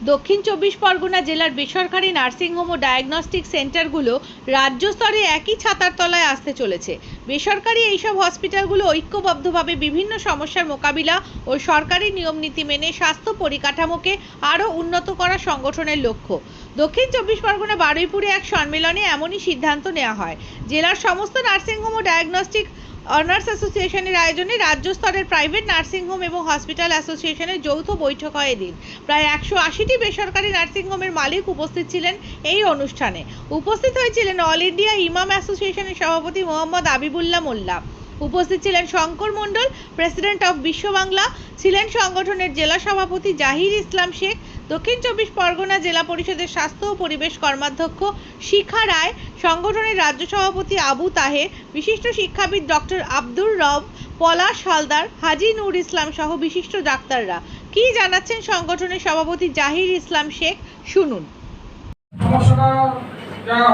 দক্ষিণ চব্বিশ পরগনা জেলার বেসরকারি নার্সিংহোম ও ডায়াগনস্টিক সেন্টারগুলো রাজ্য স্তরে একই ছাতার তলায় আসতে চলেছে। বেসরকারি এইসব হসপিটালগুলো ঐক্যবদ্ধভাবে বিভিন্ন সমস্যার মোকাবিলা ও সরকারি নিয়মনীতি মেনে স্বাস্থ্য পরিকাঠামোকে আরও উন্নত করা সংগঠনের লক্ষ্য। দক্ষিণ চব্বিশ পরগনা বারুইপুরে এক সম্মেলনে এমনই সিদ্ধান্ত নেওয়া হয়। জেলার সমস্ত নার্সিংহোম ও ডায়াগনস্টিক অনার্স অ্যাসোসিয়েশনের আয়োজনে রাজ্য স্তরের প্রাইভেট নার্সিংহোম এবং হসপিটাল অ্যাসোসিয়েশনের যৌথ বৈঠক হয় এদিন। প্রায় একশো আশিটি বেসরকারি নার্সিংহোমের মালিক উপস্থিত ছিলেন এই অনুষ্ঠানে। উপস্থিত হয়েছিলেন অল ইন্ডিয়া ইমাম অ্যাসোসিয়েশনের সভাপতি মোহাম্মদ আবিবুল্লাহ মোল্লা। উপস্থিত ছিলেন শঙ্কর মণ্ডল, প্রেসিডেন্ট অফ বিশ্ব বাংলা, ছিলেন সংগঠনের জেলা সভাপতি জাহির ইসলাম শেখ দক্ষিণ চব্বিশ পরগনা জেলা পরিষদের স্বাস্থ্য ও পরিবেশ কর্মাধ্যক্ষ শিখা রায়, সংগঠনের রাজ্য সভাপতি আবু তাহের, বিশিষ্ট শিক্ষাবিদ ডক্টর আব্দুর রব, পলাশ হালদার, হাজি নূর ইসলাম সহ বিশিষ্ট ডাক্তাররা। কী জানাচ্ছেন সংগঠনের সভাপতি জাহির ইসলাম শেখ? শুনুন।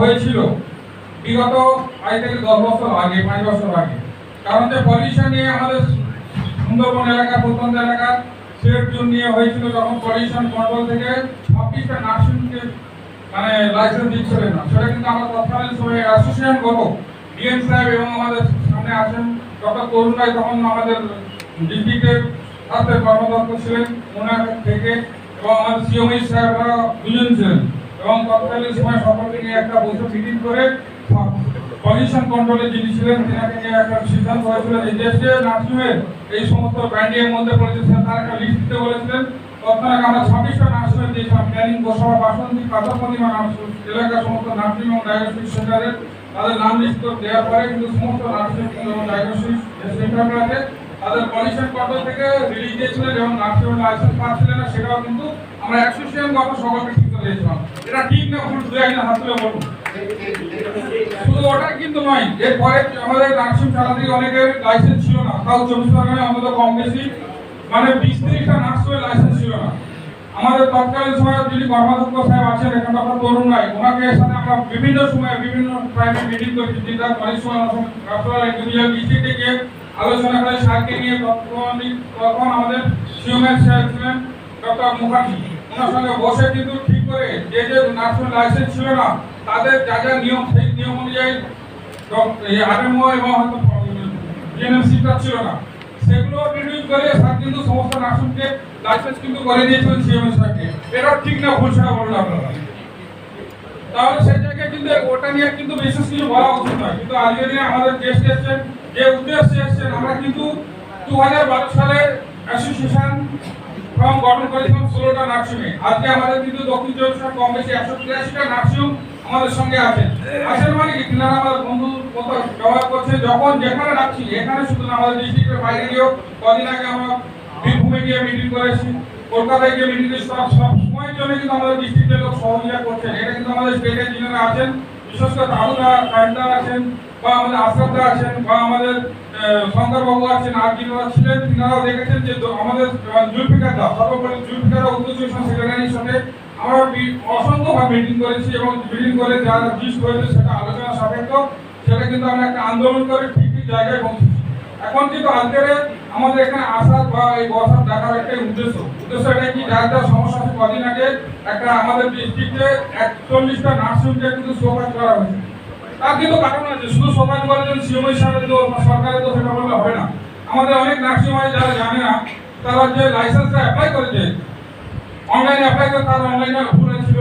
হয়েছিল, বিগত দশ বছর আগে, পাঁচ বছর আগে। কারণ যে পলিউশন নিয়ে আমাদের সুন্দরবন এলাকা, প্রত্যন্ত এলাকা সেফ জোন নিয়ে হয়েছিল যখন পলিউশন কন্ট্রোল থেকে ছাব্বিশটা নার্সিংকে মানে লাইসেন্স দিচ্ছিলেন না। সেটা কিন্তু আমরা তৎকালীন সময়ে অ্যাসোসিয়েশন করব। ডিএম সাহেব এবং আমাদের সামনে আছেন ডক্টর করুণ রায়, তখন আমাদের ডিস্ট্রিক্টের স্বাস্থ্যের কর্মদক্ষ ছিলেন ওনার থেকে এবং আমাদের সিওমি সাহেবরা দুজন ছিলেন। এবং তৎকালীন সময় সকলকে নিয়ে একটা বৈঠক মিটিং করে পলিউশন কন্ট্রোলে যিনি ছিলেন, তিনাকে একটা সিদ্ধান্ত হয়েছিল যে দেশে নার্সিংয়ের এই সমস্ত ব্র্যান্ডিংয়ের মধ্যে পড়েছে তার একটা লিস্ট দিতে বলেছিলেন। তৎক্ষণাৎ আমরা ছাব্বিশটা নার্সিংয়ের দিয়েছিলাম ক্যানিং গোসভা বাসন্তী, কাঁচাপতিমা নার্সিং এলাকার সমস্ত নার্সিং এবং ডায়াগনস্টিক সেন্টারের তাদের নাম লিস্ট দেওয়ার পরে কিন্তু সমস্ত নার্সিং এবং ডায়াগনস্টিক সেন্টারগুলোতে তাদের পলিউশন কন্ট্রোল থেকে রিলিজ দিয়েছিলেন এবং নার্সিং লাইসেন্স পাচ্ছিলেন না, সেটাও কিন্তু আমরা অ্যাসোসিয়েশন গত সকলকে দিয়েছিলাম। এটা ঠিক না ভুল দু একজন হাত তুলে বলুন। শুধু ওটা কিন্তু নয়, এরপরে আমাদের নার্সিং চালাতে অনেকের লাইসেন্স ছিল না। তাও চব্বিশ পরগনায় আমাদের কম বেশি মানে বিশ তিরিশটা নার্সিংয়ের লাইসেন্স ছিল না। আমাদের তৎকালীন সময় যিনি কর্মাধ্যক্ষ সাহেব আছেন, এখানে ডক্টর তরুণ রায়, ওনাকে সাথে আমরা বিভিন্ন সময় বিভিন্ন প্রাইভেট মিটিং করেছি, যেটা অনেক সময় ডিস্ট্রিক্টে গিয়ে আলোচনা করে স্যারকে নিয়ে তখন আমাদের সিওমের সাহেব ছিলেন ডক্টর মুখার্জি। ওনার সঙ্গে বসে কিন্তু ঠিক করে যে যে নার্সিং লাইসেন্স ছিল না তাদের যা যা নিয়ম, সেই নিয়ম অনুযায়ী আরএমও এবং হয়তো জিএনএমসিটা ছিল না। সেগুলো রিভিউ করে স্যার কিন্তু সমস্ত নার্সিংকে লাইসেন্স কিন্তু করে দিয়েছিলেন সিএম স্যারকে। এটা ঠিক না, ভুল সেটা বলুন আপনারা। তাহলে সেই জায়গায় কিন্তু ওটা নিয়ে কিন্তু বিশেষ কিছু বলা উচিত নয়। কিন্তু আজকের দিনে আমাদের গেস্ট এসেছেন, যে উদ্দেশ্যে এসেছেন, আমরা কিন্তু দু হাজার বারো সালে অ্যাসোসিয়েশন ফর্ম গঠন করেছিলাম ষোলোটা নার্সিংয়ে। আজকে আমাদের কিন্তু দক্ষিণ চব্বিশ কম বেশি একশো তিরাশিটা নার্সিং আমাদের সঙ্গে আছেন। আছেন মানে কি তিনারা আমার বন্ধু মতো ব্যবহার করছে যখন যেখানে রাখছি এখানে শুধু না আমাদের ডিস্ট্রিক্টের বাইরে গিয়েও কদিন আগে আমরা বীরভূমে গিয়ে মিটিং করেছি কলকাতায় গিয়ে মিটিং সব সময়ের জন্য কিন্তু আমাদের ডিস্ট্রিক্টের লোক সহযোগিতা করছেন। এটা কিন্তু আমাদের স্টেটের যিনারা আছেন, বিশেষ করে তাহুরা কান্ডা আছেন, বা আমাদের আশরাফদা আছেন, বা আমাদের শঙ্করবাবু আছেন আর যিনারা ছিলেন, তিনারাও দেখেছেন যে আমাদের জুলফিকার দা, সর্বোপরি জুলফিকার উদ্যোগ সেক্রেটারির সাথে আমরা অসংখ্যবার মিটিং করেছি এবং মিটিং করে যারা জিস হয়েছে সেটা আলোচনা সাপেক্ষ, সেটা কিন্তু আমরা একটা আন্দোলন করে ঠিক ঠিক জায়গায় পৌঁছেছি। এখন কিন্তু আজকের আমাদের এখানে আসার বা এই বসার দেখার একটাই উদ্দেশ্য। উদ্দেশ্য এটা কি, যার যার সমস্যা আছে কদিন আগে একটা আমাদের ডিস্ট্রিক্টে একচল্লিশটা নার্সিংকে কিন্তু শোকাজ করা হয়েছে। তার কিন্তু কারণ আছে, শুধু শোকাজ করার জন্য সিএম হিসাবে তো সরকারের তো সেটা বললে হবে না। আমাদের অনেক নার্সিং হয় যারা জানে না, তারা যে লাইসেন্সটা অ্যাপ্লাই করেছে অনলাইনে অ্যাপ্লাই করে তার অনলাইনে ভুল ছিল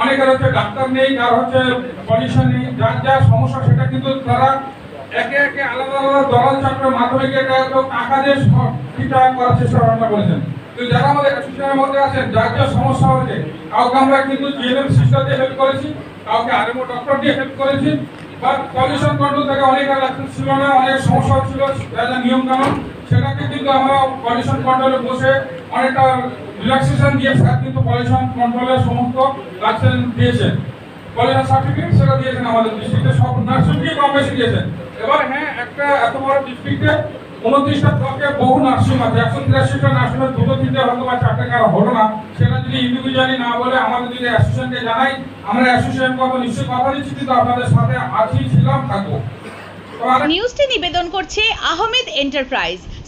অনেকের হচ্ছে ডাক্তার নেই যার হচ্ছে পলিউশন নেই। যার যা সমস্যা, সেটা কিন্তু তারা একে একে আলাদা আলাদা দলাল চক্রের মাধ্যমে টাকা দিয়ে ঠিকঠাক করার চেষ্টা ভাবনা করেছেন। কিন্তু যারা আমাদের অ্যাসোসিয়েশনের মধ্যে আছেন, যার যা সমস্যা হয়েছে, কাউকে আমরা কিন্তু জিএনএম সিস্টার দিয়ে হেল্প করেছি, কাউকে আরএমও ডক্টর দিয়ে হেল্প করেছি, বা পলিউশন কন্ট্রোল থেকে অনেক লাইসেন্স ছিল না, অনেক সমস্যা ছিল যা যা নিয়ম কানুন সেটাকে কিন্তু আমরা পলিউশন কন্ট্রোলে বসে অনেকটা রিল্যাক্সেশন দিয়ে স্যার কিন্তু পলিউশন কন্ট্রোলের সমস্ত লাইসেন্স দিয়েছেন। পলিউশন সার্টিফিকেট সেটা দিয়েছেন আমাদের ডিস্ট্রিক্টে সব নার্সিংকে কম বেশি দিয়েছেন। এবার হ্যাঁ একটা এত বড় ডিস্ট্রিক্টে উনত্রিশটা ব্লকে বহু নার্সিং আছে। একশো তিরাশিটা নার্সিং দুটো, তিনটে হয়তো বা চারটে কার হলো না। সেটা যদি ইন্ডিভিজুয়ালি না বলে আমাদের যদি অ্যাসোসিয়েশনকে জানাই, আমরা অ্যাসোসিয়েশন কত নিশ্চয়ই কথা দিচ্ছি, কিন্তু আপনাদের সাথে আছি, ছিলাম, থাকব। নিউজটি নিবেদন করছে আহমেদ এন্টারপ্রাইজ।